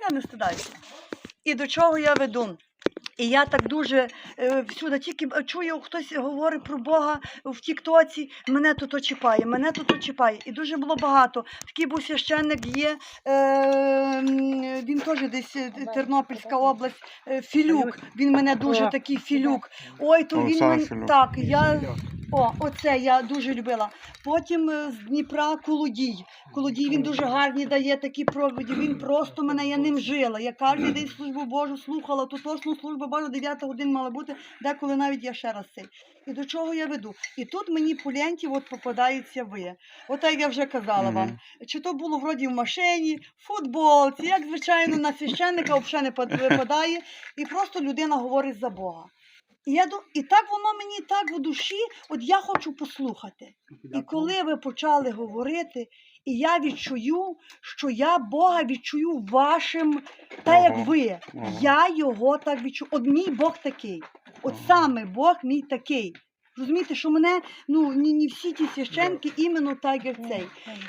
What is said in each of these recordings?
Я не стидаюся. І до чого я веду? І я так дуже е, всюди, тільки б- чую, хтось говорить про Бога в Тіктоці, мене тут очіпає, мене тут очіпає. І дуже було багато. Такий був священник є, е, він теж десь е, Тернопільська область, е, Філюк. Він мене дуже такий Філюк. Ой, то він Олександр мен... Так, я. О, оце я дуже любила. Потім е, з Дніпра Колодій. Колодій він дуже гарні дає такі проповіді. Він просто мене, я ним жила. Я кожен день службу Божу слухала, ту точну службу Божу 9 годин мала бути, деколи навіть я ще раз цей. І до чого я веду? І тут мені по ленті от попадається ви. От як я вже казала вам. Чи то було вроді в машині, футболці, як звичайно на священника взагалі не пад- випадає, і просто людина говорить за Бога. І, я, і так воно мені так в душі, от я хочу послухати. І коли ви почали говорити, і я відчую, що я Бога відчую вашим, так як ви. Я його так відчую. От мій Бог такий. От саме Бог мій такий. Розумієте, що мене ну не, не всі ті священки іменно так, як цей.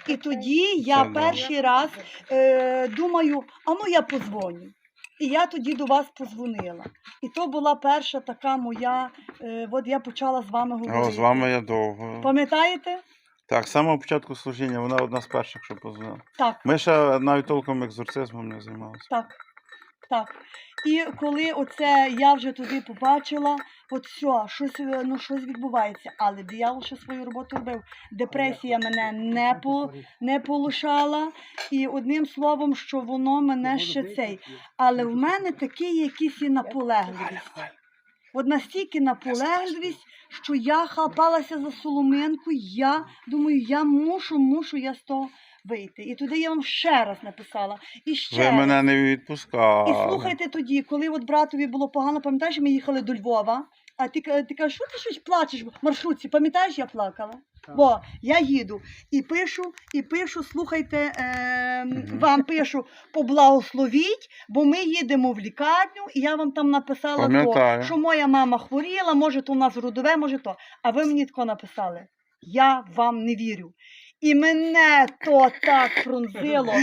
І тоді я перший раз е, думаю, а ну я позвоню. І я тоді до вас позвонила. І то була перша така моя, е, от я почала з вами говорити. О, з вами я довго. Пам'ятаєте? Так, з самого початку служіння, вона одна з перших, що позвонила. Так, Ми ще навіть толком екзорцизмом не займалися. так, так. І коли оце я вже туди побачила, от все, щось, е, ну, щось відбувається. Але диявол ще свою роботу робив. Депресія мене не, по, не полишала. І одним словом, що воно мене ще цей. Але в мене такі якісь і наполегливість. От настільки наполегливість, що я хапалася за соломинку, я думаю, я мушу, мушу я з того вийти. І туди я вам ще раз написала. І ще Ви раз. мене не відпускали. І слухайте тоді, коли от братові було погано, пам'ятаєш, ми їхали до Львова, а ти, ка- ти кажеш, що ти щось плачеш в маршрутці, пам'ятаєш, я плакала? Так. Бо я їду і пишу, і пишу, слухайте, е, вам пишу, поблагословіть, бо ми їдемо в лікарню, і я вам там написала, то, що моя мама хворіла, може, то у нас родове, може то. А ви мені тако написали. Я вам не вірю. І мене то так пронзило,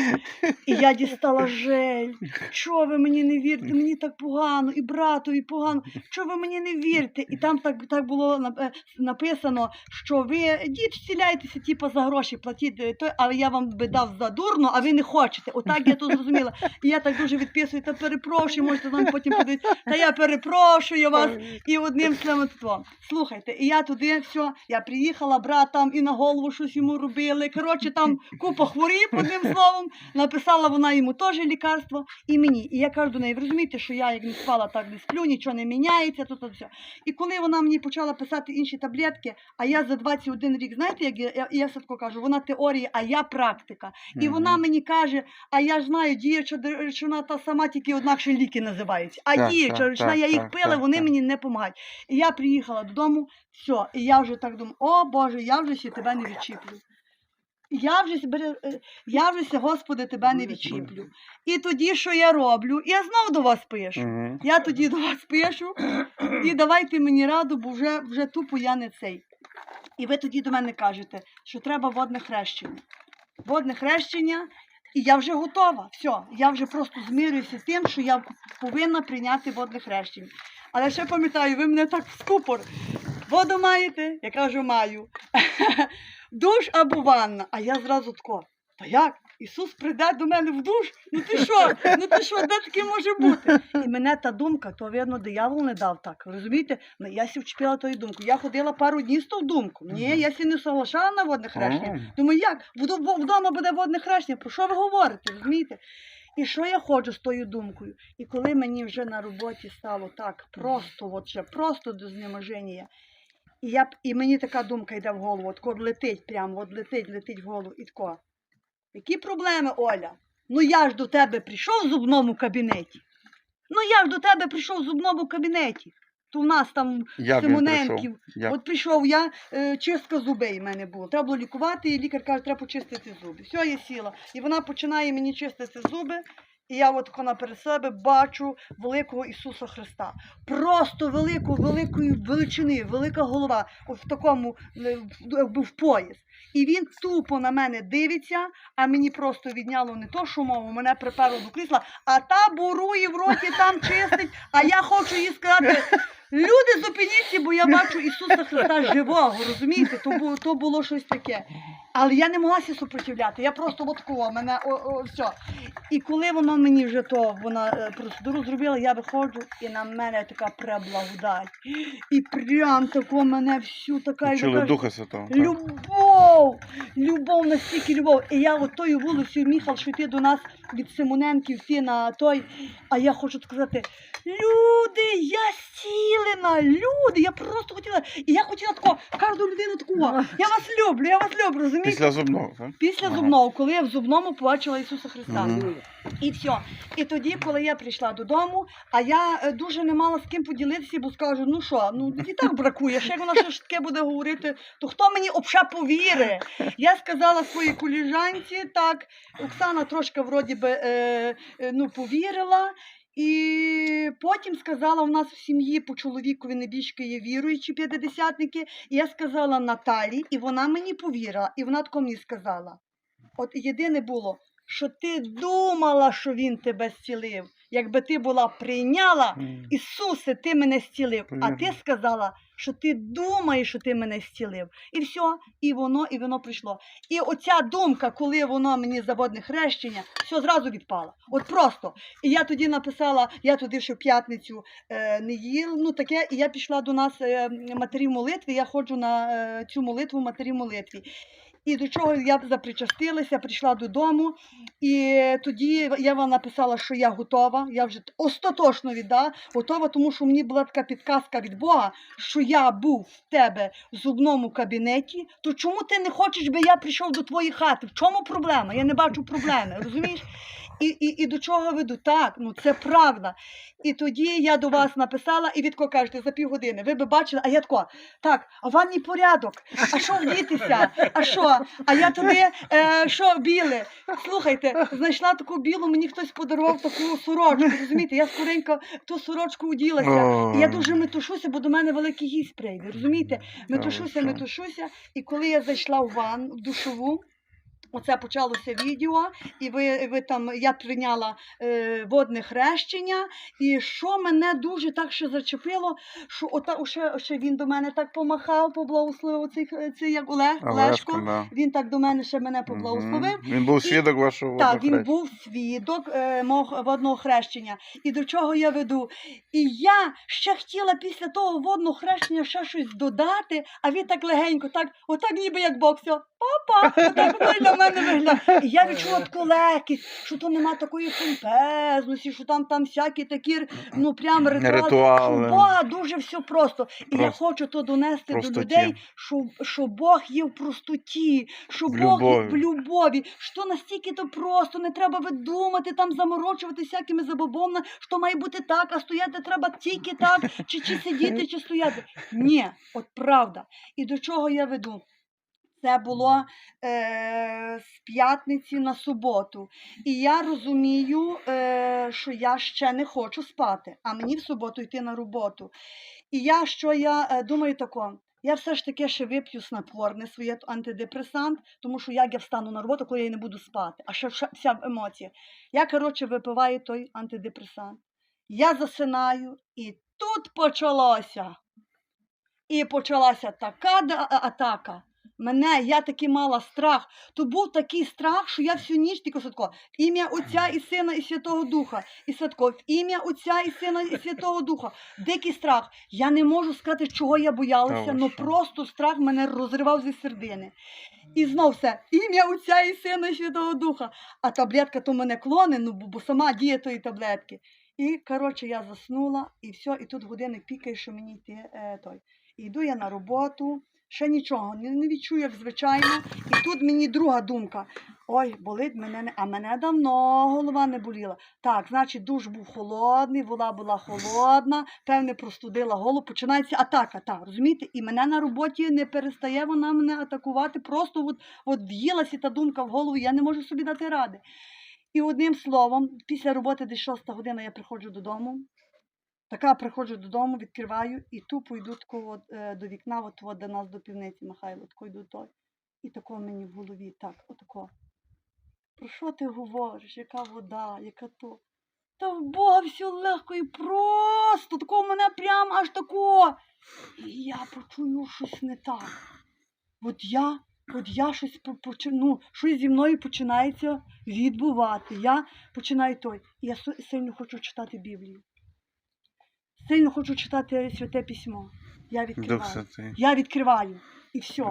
і я дістала жель. Чого ви мені не вірите? Мені так погано, і братові погано. Чого ви мені не вірите? І там так, так було е, написано, що ви діть вціляйтеся, типу, за гроші платіть, е, але я вам би дав за дурно, а ви не хочете. Отак я то зрозуміла. І я так дуже відписую, та перепрошую, можете нам потім подивитися. Та я перепрошую вас. І одним словом. Слухайте, і я туди все, я приїхала, брат там і на голову щось йому робили. Коротше, там купа хворіб, одним словом. Написала вона йому теж лікарство і мені. І я кажу до неї, ви розумієте, що я як не спала, так не сплю, нічого не міняється, то, то все. І коли вона мені почала писати інші таблетки, а я за 21 рік, знаєте, як я, я, я Садко кажу, вона теорія, а я практика. І вона мені каже, а я ж знаю, діюча речовина та сама, тільки однакше ліки називаються. А Так, діюча так, речовина, так, я їх так, пила, так, вони так. мені не допомагають. І я приїхала додому, все, і я вже так думаю, о Боже, я вже ще тебе не відчіплю. Я вже, е, я вже, Господи, тебе не відчіплю. І тоді, що я роблю, я знов до вас пишу. Мгм. Я тоді до вас пишу, і давайте мені раду, бо вже, вже тупо я не цей. І ви тоді до мене кажете, що треба водне хрещення. Водне хрещення, і я вже готова. Все, я вже просто змирююся з тим, що я повинна прийняти водне хрещення. Але ще пам'ятаю, ви мене так в скупор. Воду маєте? Я кажу, маю. Душ або ванна. А я зразу тако. Та як? Ісус прийде до мене в душ? Ну ти що? Ну ти що, де таке може бути? І мене та думка, то видно, диявол не дав так. Розумієте? Ну, я сі вчепила тою думку. Я ходила пару днів з тою думкою. Ні, я сі не соглашала на водне хрещення. Думаю, як? Вдома буде водне хрещення. Про що ви говорите? Розумієте? І що я ходжу з тою думкою? І коли мені вже на роботі стало так просто, от ще просто до знеможення, і, я, і мені така думка йде в голову, от коли летить прямо, от летить, летить в голову, і тако. Які проблеми, Оля? Ну я ж до тебе прийшов в зубному кабінеті. Ну я ж до тебе прийшов в зубному кабінеті. То в нас там Як він Симоненків. прийшов? Як? От прийшов я, е, чистка зубей в мене було. Треба було лікувати, і лікар каже, треба почистити зуби. Все, я сіла. І вона починає мені чистити зуби. І я от коли перед себе бачу великого Ісуса Христа. Просто велику, великої величини, велика голова, в такому е, в пояс. І він тупо на мене дивиться, а мені просто відняло не то, що мову, мене приперло до крісла, а та бурує в роті там чистить, а я хочу їй сказати. Люди, зупиніться, бо я бачу Ісуса Христа живого, розумієте? То було, то було щось таке. Але я не могла супротивляти. Я просто от такого, мене о, о, все. І коли воно мені вже то вона е, процедуру зробила, я виходжу, і на мене така преблагодать. І прям тако мене всю така Чули Духа Святого. так. Любов! Любов, настільки любов. І я от тою вулицею Міхал, що йти до нас від Симоненків, йти на той. А я хочу сказати: люди, я зцілена, люди, я просто хотіла. І я хотіла такого, кожну людину такого. Я вас люблю, я вас люблю, розумієте? Після зубного, так? Після Ага. зубного, коли я в зубному побачила Ісуса Христа. Мгм. І все. І тоді, коли я прийшла додому, а я е, дуже не мала з ким поділитися, бо скажу, ну що, ну і так бракує. Ще як вона щось таке буде говорити, то хто мені обша повіри? Я сказала своїй коліжанці, так, Оксана трошки вроді би е, е, ну, повірила. І потім сказала, у нас в сім'ї по чоловікові небіжки є віруючі п'ятидесятники. І я сказала Наталі, і вона мені повірила. І вона тако мені сказала. От єдине було, що ти думала, що він тебе зцілив. Якби ти була прийняла, Ісусе, ти мене зцілив. А ти сказала, що ти думаєш, що ти мене зцілив. І все, і воно, і воно прийшло. І оця думка, коли воно мені заводне хрещення, все зразу відпало. От просто. І я тоді написала, я туди ще в п'ятницю е, не їла, ну таке, і я пішла до нас е, матері молитви, я ходжу на е, цю молитву матері молитві. І до чого я запричастилася, прийшла додому, і тоді я вам написала, що я готова. Я вже остаточно віддала, готова, тому що мені була така підказка від Бога, що я був в тебе в зубному кабінеті. То чому ти не хочеш, би я прийшов до твоєї хати? В чому проблема? Я не бачу проблеми, розумієш? І, і, і до чого веду? Так, ну це правда. І тоді я до вас написала, і відко кажете, за півгодини. Ви би бачили, а я тако, так, а в ванні порядок, а що вдітися? А що? А я туди, е, що біле? Слухайте, знайшла таку білу, мені хтось подарував таку сорочку. Розумієте, я скоренько ту сорочку уділася. І я дуже метушуся, бо до мене великий гість прийде. Розумієте? Метушуся, метушуся. І коли я зайшла в ван, в душову, Оце почалося відео, і ви, ви там я прийняла е, водне хрещення. І що мене дуже так ще зачепило, що ота ще, ще він до мене так помахав, поблагословив оцей, цей як Олег, Олешко, Лешко. да. Він так до мене ще мене поблагословив. Мгм. Він був свідок вашого Так, він був свідок е, мого водного хрещення. І до чого я веду? І я ще хотіла після того водного хрещення ще щось додати, а він так легенько, так, отак ніби як боксер. Папа, отак мене виглядає. І я відчула таку легкість, що то нема такої помпезності, що там там всякі такі, ну прям ритуали. Ритуали. Що у Бога дуже все просто. І я хочу то донести Простоті. до людей, що, що Бог є в простоті, що В Бог є в любові, що настільки то просто, не треба видумати, там заморочувати всякими забобонами, що має бути так, а стояти треба тільки так, чи, чи сидіти, чи стояти. Ні, от правда. І до чого я веду? Це було е, з п'ятниці на суботу. І я розумію, е, що я ще не хочу спати, а мені в суботу йти на роботу. І я що я е, думаю тако. Я все ж таки ще вип'ю снотворне своє антидепресант, тому що як я встану на роботу, коли я не буду спати, а ще вся емоція. Я, коротше, випиваю той антидепресант. Я засинаю, і тут почалося. І почалася така атака. Мене, я таки мала страх. То був такий страх, що я всю ніч тільки садко. Ім'я Отця і Сина і Святого Духа. І садко, ім'я Отця і Сина і Святого Духа. Дикий страх. Я не можу сказати, чого я боялася, але просто страх мене розривав зі середини. І знов все, ім'я Отця і Сина і Святого Духа. А таблетка то мене клоне, ну бо, бо сама діє тої таблетки. І коротше я заснула, і все, і тут годинник пікає, що мені йти е, той. І йду я на роботу, ще нічого, не, відчую, як звичайно. І тут мені друга думка. Ой, болить мене, не- а мене давно голова не боліла. Так, значить, душ був холодний, вода була холодна, певне, простудила голову, починається атака, так, розумієте? І мене на роботі не перестає вона мене атакувати, просто от, от в'їлася та думка в голову, я не можу собі дати ради. І одним словом, після роботи десь шоста година я приходжу додому. Така приходжу додому, відкриваю і тупо йду такого е, до вікна, от, до нас до півниці Михайло, тако йду той. І тако мені в голові, так, отако. Про що ти говориш? Яка вода, яка то? Та в Бога все легко і просто. Такого мене прям аж тако. І я почую щось не так. От я, от я щось ну, щось зі мною починається відбувати. Я починаю той. Я сильно хочу читати Біблію. Сильно хочу читати святе письмо. Я відкриваю. Я відкриваю. І все.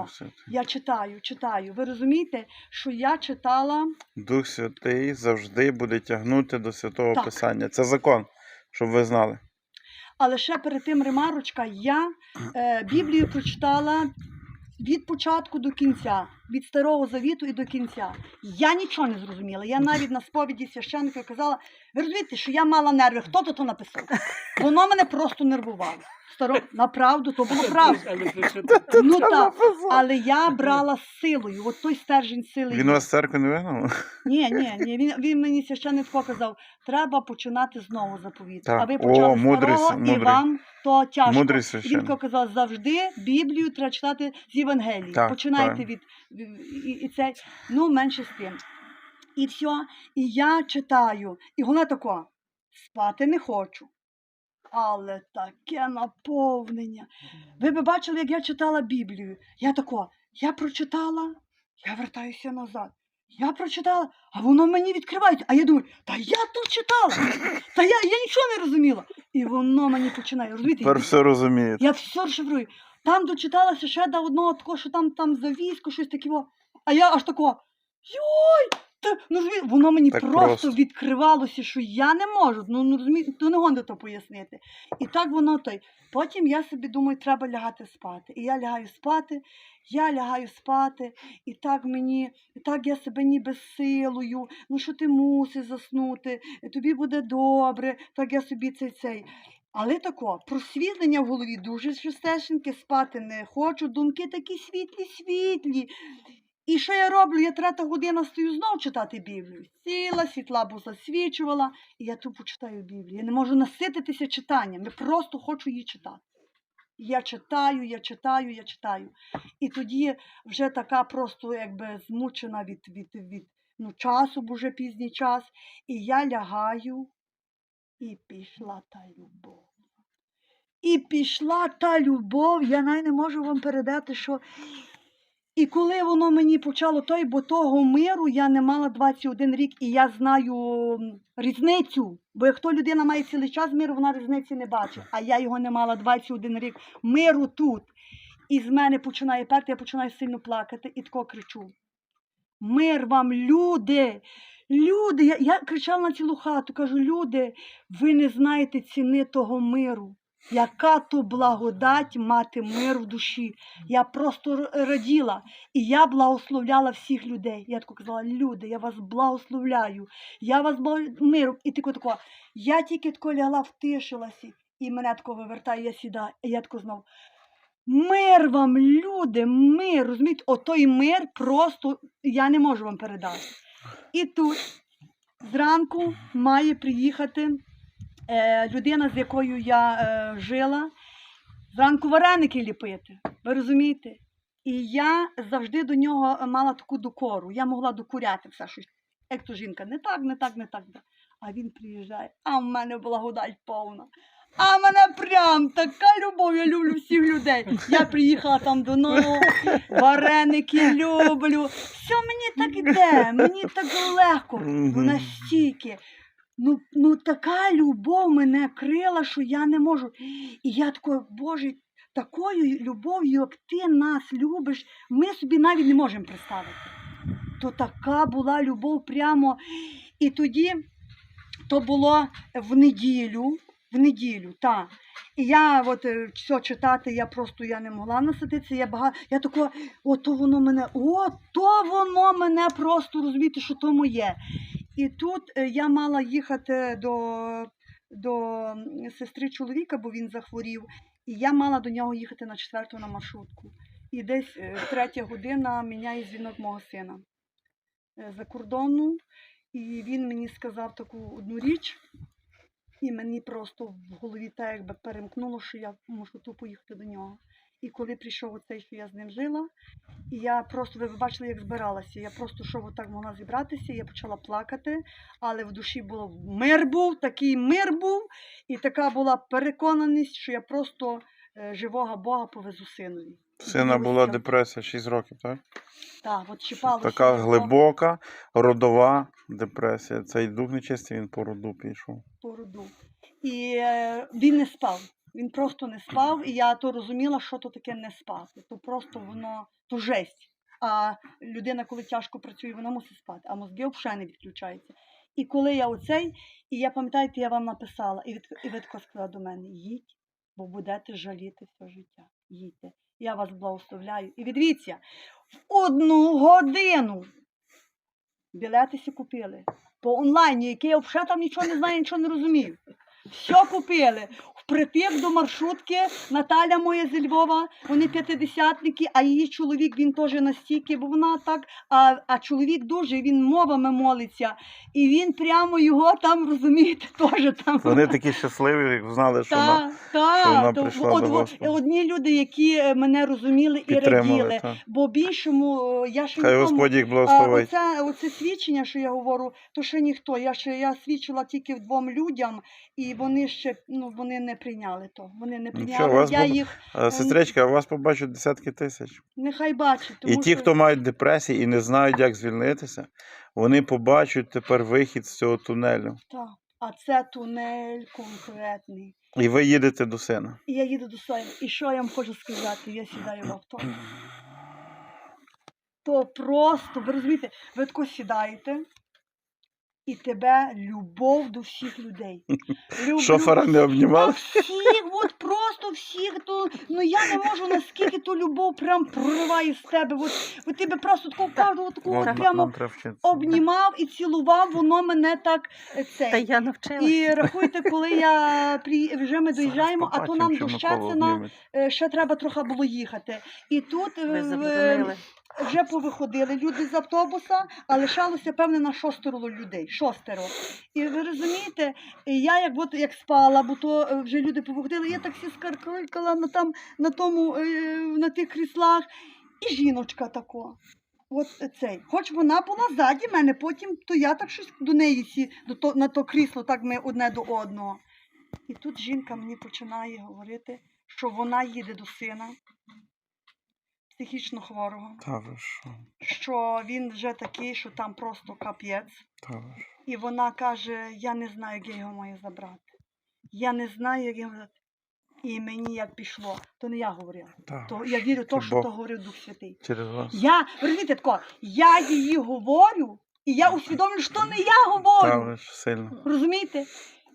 Я читаю, читаю. Ви розумієте, що я читала Дух Святий завжди буде тягнути до святого Так. Писання. Це закон, щоб ви знали. Але ще перед тим ремарочка, я е, Біблію прочитала від початку до кінця, від старого завіту і до кінця. Я нічого не зрозуміла. Я навіть на сповіді священника казала, ви розумієте, що я мала нерви. Хто то то написав? Воно мене просто нервувало. Старо... Направду, то було правда. Ну так, але я брала з силою, от той стержень сили. Він вас з церкви не вигнав? Ні, ні, ні. Він, він мені священник показав, треба починати знову заповіт. Так. А ви О, почали мудрий старого, і мудрий. вам то тяжко. Мудрий Він казав, завжди Біблію треба читати з Євангелії. Так, Починайте так. від і, і це, ну, менше з тим. І все, і я читаю. І головне тако, спати не хочу. Але таке наповнення. Ви б бачили, як я читала Біблію. Я тако, я прочитала, я вертаюся назад. Я прочитала, а воно мені відкривається. А я думаю, та я тут читала. Та я, я нічого не розуміла. І воно мені починає. Розумієте? Тепер все розумієте. Я все розшифрую. Там дочиталася ще до одного такого, що там, там за військо, щось таке. А я аж тако. Йой! Та, ну, розумієте, воно мені Так просто, просто. відкривалося, що я не можу. Ну, ну розумієте, то не гонде то пояснити. І так воно той. Потім я собі думаю, треба лягати спати. І я лягаю спати, я лягаю спати, і так мені, і так я себе ніби силою. Ну що ти мусиш заснути, тобі буде добре, так я собі цей цей. Але тако, просвітлення в голові дуже шестешеньке, спати не хочу, думки такі світлі, світлі. І що я роблю? Я третя година стою знов читати Біблію. Сіла, світла бо засвічувала, і я тупо читаю Біблію. Я не можу насититися читанням, я просто хочу її читати. Я читаю, я читаю, я читаю. І тоді вже така просто якби змучена від, від, від ну, часу, бо вже пізній час. І я лягаю, і пішла та любов. І пішла та любов, я навіть не можу вам передати, що. І коли воно мені почало той, бо того миру я не мала 21 рік, і я знаю різницю. Бо як то людина має цілий час миру, вона різниці не бачить. А я його не мала 21 рік. Миру тут. І з мене починає перти, я починаю сильно плакати і тако кричу. Мир вам, люди! Люди! Я, я кричала на цілу хату, кажу, люди, ви не знаєте ціни того миру. Яка то благодать мати мир в душі. Я просто раділа. І я благословляла всіх людей. Я тако казала, люди, я вас благословляю. Я вас благо... миром. І тако тако. Я тільки тако лягла, втишилася, і мене тако вивертає, я сідаю. І я тако знов. Мир вам, люди, мир. Розумієте, отой мир просто я не можу вам передати. І тут зранку має приїхати людина, з якою я е, жила, зранку вареники ліпити. Ви розумієте? І я завжди до нього мала таку докору. Я могла докуряти все щось. Як то жінка, не так, не так, не так. А він приїжджає, а в мене благодать повна. А в мене прям така любов, я люблю всіх людей. Я приїхала там до нього, вареники люблю. Все мені так іде, мені так легко. Настільки. Ну, ну така любов мене крила, що я не можу. І я такою, Боже, такою любов'ю, як ти нас любиш, ми собі навіть не можемо представити. То така була любов прямо. І тоді то було в неділю, в неділю, так. І я от е, все читати, я просто я не могла насадитися. Я багато, я тако, ото воно мене, ото воно мене просто розумієте, що то моє. І тут е, я мала їхати до, до сестри чоловіка, бо він захворів, і я мала до нього їхати на четверту на маршрутку. І десь е, третя година міняє дзвінок мого сина е, за кордону. І він мені сказав таку одну річ, і мені просто в голові так якби перемкнуло, що я можу тупо їхати до нього. І коли прийшов оцей, що я з ним жила, і я просто, ви бачили, як збиралася. Я просто що отак могла зібратися, я почала плакати, але в душі було мир був, такий мир був, і така була переконаність, що я просто е, живого Бога повезу синові. Сина була депресія 6 років, так? Так, от чіпалося. Така глибока, родова депресія. Цей дух нечистий, він по роду пішов. по роду. І е, він не спав. Він просто не спав, і я то розуміла, що то таке не спати. То просто воно то жесть. А людина, коли тяжко працює, вона мусить спати, а мозги взагалі не відключаються. І коли я оцей, і я пам'ятаєте, я вам написала, і, від, і ви тако сказала до мене: їдь, бо будете жаліти все життя. Їдьте. Я вас благословляю. І відвіться, в одну годину білетисі купили по онлайні, який я взагалі там нічого не знаю, нічого не розумію. Все купили. Впритик до маршрутки Наталя моя зі Львова, вони п'ятидесятники, а її чоловік він теж настільки, бо вона так, а, а чоловік дуже, він мовами молиться. І він прямо його там, розумієте, теж там. Вони такі щасливі, як знали, що вона Так, що вона так. прийшла От, до одні люди, які е, мене розуміли і раділи. так. Бо більшому е, я ще Хай нікому- Господь їх благословить. оце, оце свідчення, що я говорю, то ще ніхто. Я ще я свідчила тільки двом людям, і вони ще ну вони не прийняли то. Вони не Нічого, прийняли. вас я буде- їх А, Сестричка, у вас побачать десятки тисяч. нехай бачать. Тому І ті, що... хто мають депресії і не знають, як звільнитися, вони побачать тепер вихід з цього тунелю. Так. А це тунель конкретний. І ви їдете до сина. І я їду до своєї. І що я вам хочу сказати? Я сідаю в авто. То просто, ви розумієте, ви тако сідаєте, і тебе любов до всіх людей. Любов Шофера не Та обнімали? всіх, от просто всіх, то ну я не можу наскільки ту любов прям прориває з тебе. От, от ти би просто такого кожного такого От, прямо обнімав і цілував, воно мене так е, Та я навчилася. І рахуйте, коли я при... вже ми доїжджаємо, а то нам до Щецина е, ще треба трохи було їхати. І тут е, Ви в-. Вже повиходили люди з автобуса, а лишалося певне на шостеро людей. Шостеро. І ви розумієте, я як от як спала, бо то е, вже люди повиходили, я так всі скаркалькала на там на тому е, на тих кріслах, і жіночка тако. От цей. Хоч вона була ззаді мене, потім то я так щось до неї сі, до то, на то крісло, так ми одне до одного. І тут жінка мені починає говорити, що вона їде до сина психічно хворого Та ви що? що він вже такий, що там просто капець. Та ви що? І вона каже: Я не знаю, як я його маю забрати. Я не знаю, як його забрати. І мені як пішло, то не я говорила. Та То я вірю, то, Це що Бог то говорив Дух Святий. через вас. Я, розумієте, тако, я її говорю, і я усвідомлюю, що не я Та говорю. ви ж сильно. Розумієте?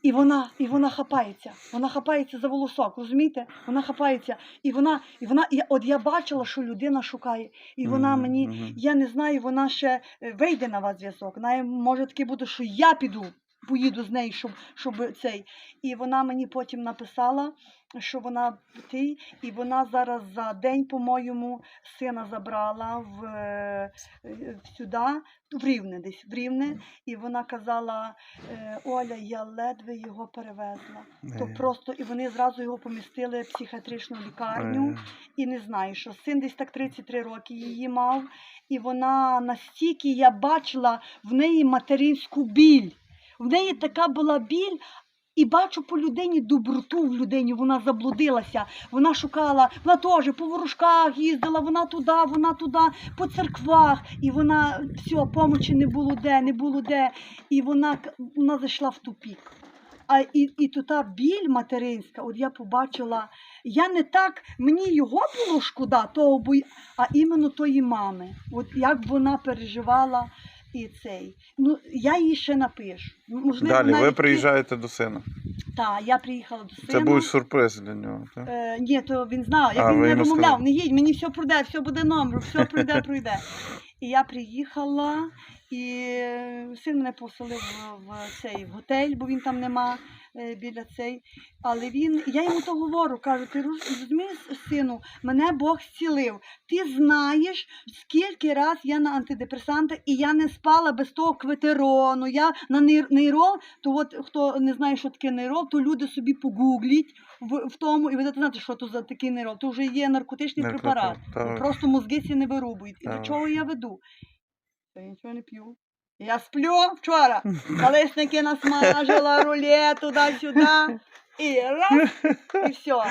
І вона, і вона хапається. Вона хапається за волосок, розумієте? Вона хапається. І вона, і вона, і от я бачила, що людина шукає. І вона мені, я не знаю, вона ще е, вийде на вас зв'язок. Може таке буде, що я піду, поїду з нею, щоб, щоб цей. І вона мені потім написала, що вона ти, і вона зараз за день, по-моєму, сина забрала в, е, сюди, в Рівне десь, в Рівне, і вона казала, е, Оля, я ледве його перевезла. То Е, просто, і вони зразу його помістили в психіатричну лікарню. І не знаю, що син десь так 33 роки її мав, і вона настільки я бачила в неї материнську біль. В неї така була біль. І бачу по людині доброту в людині, вона заблудилася, вона шукала, вона теж по ворожках їздила, вона туди, вона туди, по церквах, і вона все, помочі не було де, не було де. І вона, вона зайшла в тупік. А і, і то та біль материнська, от я побачила, я не так, мені його було шкода, того, бо, а іменно тої мами. От як вона переживала і цей. Ну, я їй ще напишу. Можливо, Далі, ви навіть приїжджаєте до сина. Так, я приїхала до сина. Це був сюрприз для нього. Так? Е, ні, то він знав, як А, він ви не йому вимовляв, сказали? не їдь, мені все пройде, все буде номер, все пройде, пройде. І я приїхала, і син мене поселив в, в цей в готель, бо він там нема біля цей. Але він, я йому то говорю, кажу, ти роз- розумієш, сину, мене Бог зцілив. Ти знаєш, скільки раз я на антидепресантах, і я не спала без того кветерону. Я на нейр- нейрол, то от хто не знає, що таке нейрол, то люди собі погугліть в, в тому, і ви знати, що то за такий нейрол. То вже є наркотичний Наркотик, препарат. так. Просто мозги ці не вирубують. І до чого я веду? Я нічого не п'ю. Я сплю вчора. Колесники насмажила, рулет туди-сюди. І раз, і все.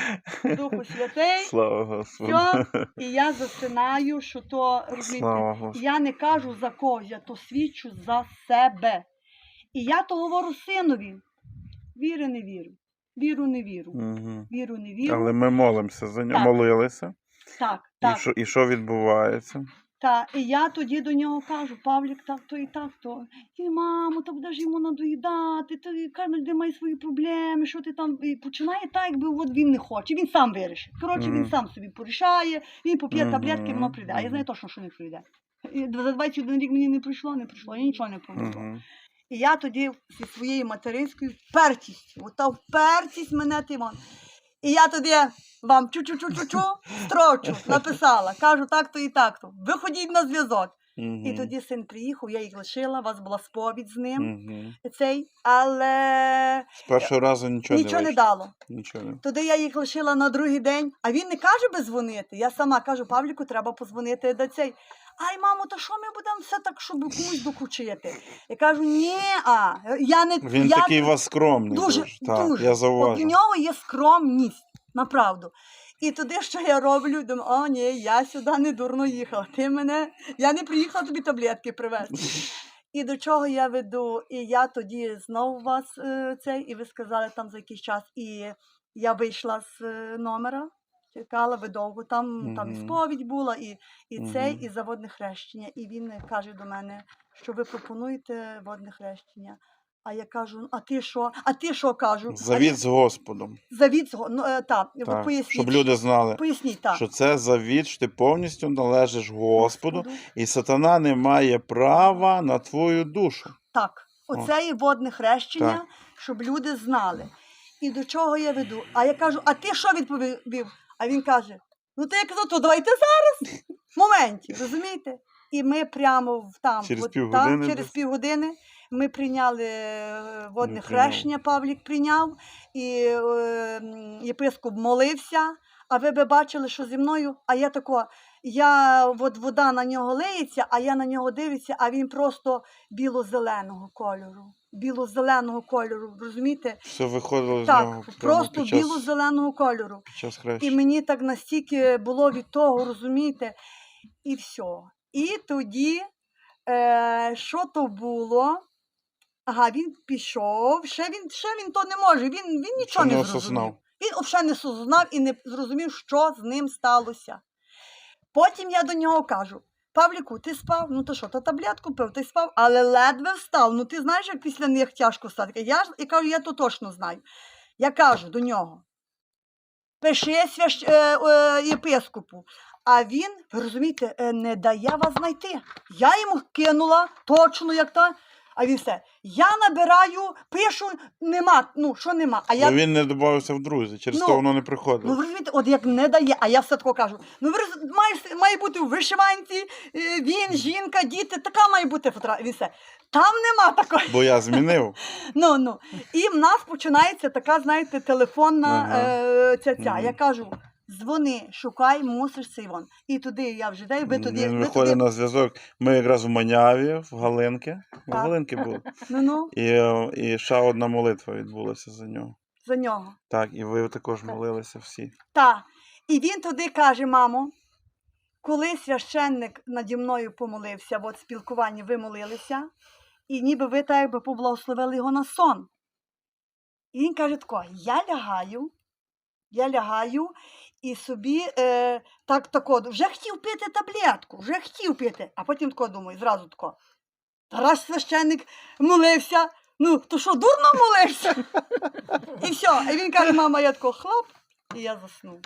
Духу Святий. Слава Господу. Все. І я засинаю, що то розумієте, я не кажу за когось, я то свідчу за себе. І я то говорю синові. Віри не вірю. Віру не віру. Мгм. Віру не віру. Але ми молимося за нього, молилися. Так, І що, і що відбувається? Та, і я тоді до нього кажу, Павлік, так то і так то. І мамо, то будеш йому надоїдати, то і кожен людина має свої проблеми, що ти там. І починає так, якби от він не хоче, він сам вирішить. Коротше, він сам собі порішає, він поп'є таблетки, воно прийде. А я знаю точно, що не прийде. І за 21 рік мені не прийшло, не прийшло, я нічого не помогло. І я тоді зі своєю материнською впертістю, ота впертість мене Тимон. І я тоді вам чу-чу-чу-чу-чу строчу, написала, кажу так-то і так-то. Виходіть на зв'язок. І тоді син приїхав, я їх лишила, у вас була сповідь з ним. Мгм. Цей, але З першого разу нічого, нічого не вийшло. дало. Нічого не. Тоді я їх лишила на другий день, а він не каже би дзвонити. Я сама кажу, Павліку, треба позвонити до цей. Ай, мамо, то що ми будемо все так, щоб комусь докучити? Я кажу, ні, а я не Він я такий у вас скромний. дуже, Дуже, Так, дуже. я От у нього є скромність, направду. І туди, що я роблю, думаю, о, ні, я сюди не дурно їхала. Ти мене, я не приїхала тобі таблетки привезти. І до чого я веду? І я тоді знову вас е, цей, і ви сказали там за якийсь час. І я вийшла з е, номера, чекала ви довго. Там, там і сповідь була, і, і цей, Мгм. і заводне хрещення. І він каже до мене, що ви пропонуєте водне хрещення. А я кажу, «Ну, а ти що? А ти що кажу? Завіт з Господом. Завіт зго- ну, е, та, Так, поясніть. щоб люди знали, Поясніть, так. що це завіт, що ти повністю належиш Господу, Господу. і сатана не має права на твою душу. Так, оце є водне хрещення, Так. щоб люди знали. І до чого я веду? А я кажу, а ти що відповів? А він каже: ну то я казав, то давайте зараз, в моменті, розумієте? І ми прямо в там, Через півгодини ми прийняли е, водне хрещення, Павлік прийняв, і е, єпископ молився. А ви би бачили, що зі мною, а я тако, я от вода на нього лиється, а я на нього дивлюся, а він просто біло-зеленого кольору. Біло-зеленого кольору, розумієте? Все виходило з нього прямо просто час, біло-зеленого кольору. під час І мені так настільки було від того, розумієте, і все. І тоді, е, що то було? Ага, він пішов, ще він, ще він то не може, він, він нічого не не осознав. зрозумів. Він взагалі не осознав і не зрозумів, що з ним сталося. Потім я до нього кажу: Павліку, ти спав? Ну то що, то таблетку пив, ти спав, але ледве встав. Ну ти знаєш, як після них тяжко стати. Я ж я кажу, я то точно знаю. Я кажу до нього: пиши свящ... е, е, єпископу. А він, ви розумієте, е, не дає вас знайти. Я йому кинула точно, як та. А він все. Я набираю, пишу, нема. Ну, що нема? А я Бо він не додався в друзі, через Ну, то воно не Ну, ви розумієте, от як не дає, а я все тако кажу. Ну, ви роз- має, має бути в вишиванці, е, він, жінка, діти, така має бути фотографія. Він все. Там нема такої. Бо я змінив. Ну, ну. І в нас починається така, знаєте, телефонна Ага. е, ця ця. Мгм. Я кажу. Дзвони, шукай, мусиш цей вон. І туди я вже дай, ви туди. Він ви виходить туди. на зв'язок. Ми якраз в Маняві, в Галинки. В Так. Галинки були. Ну, ну, І, е, і ще одна молитва відбулася за нього. за нього. Так, і ви також молилися всі. Та. І він туди каже, мамо, коли священник наді мною помолився, от спілкуванні ви молилися, і ніби ви так якби поблагословили його на сон. І він каже тако, я лягаю, я лягаю і собі е, так тако, вже хотів пити таблетку, вже хотів пити, а потім тако думаю, зразу тако. Тарас священник молився. Ну, то що, дурно молився? І все. І він каже, мама, я тако хлоп, і я заснув.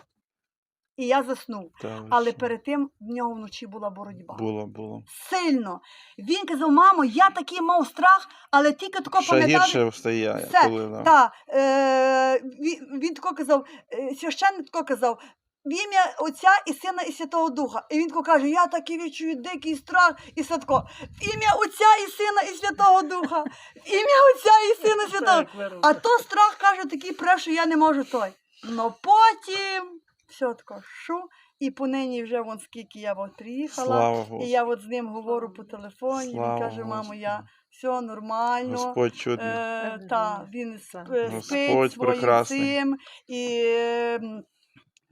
І я заснув. Та Але що? перед тим в нього вночі була боротьба. було, було. Сильно. Він казав, мамо, я такий мав страх, але тільки тако Ще пам'ятав. гірше встає, Все, коли да. Та, е, він, він тако казав, е, священник тако казав. В ім'я Отця і Сина і Святого Духа. І він тако каже: я такий відчую дикий страх і садко. В ім'я Отця і Сина і Святого Духа. В ім'я Отця і Сина і Святого. А то страх каже, такий пре, що я не можу той. Ну потім все тако шу. І понині вже вон скільки я от приїхала. Слава І я от з ним говорю по телефоні. Слава він каже, мамо, я все нормально. Господь чудний. Е, та, він Так. сп- е, Господь спить своїм прекрасний. цим. І, е, м,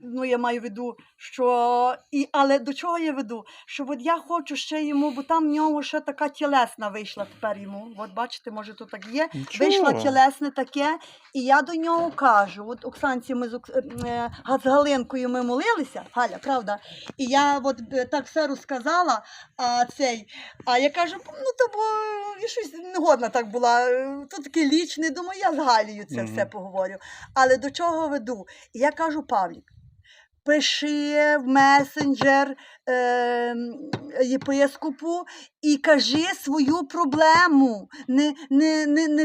ну, я маю в виду, що. І, але до чого я веду? Що от я хочу ще йому, бо там в нього ще така тілесна вийшла тепер йому. От бачите, може, тут так є. Нічого. тілесне таке, і я до нього кажу: от Оксанці, ми з, Окс- е, е, з Галинкою ми молилися, Галя, правда? І я от е, так все розказала, а цей, а я кажу, ну то бо я щось негодна так була. То таке лічне, думаю, я з Галією це Мгм. все поговорю. Але до чого веду? І я кажу, Павлік. Пиши в месенджер е, і кажи свою проблему. Не, не, не, не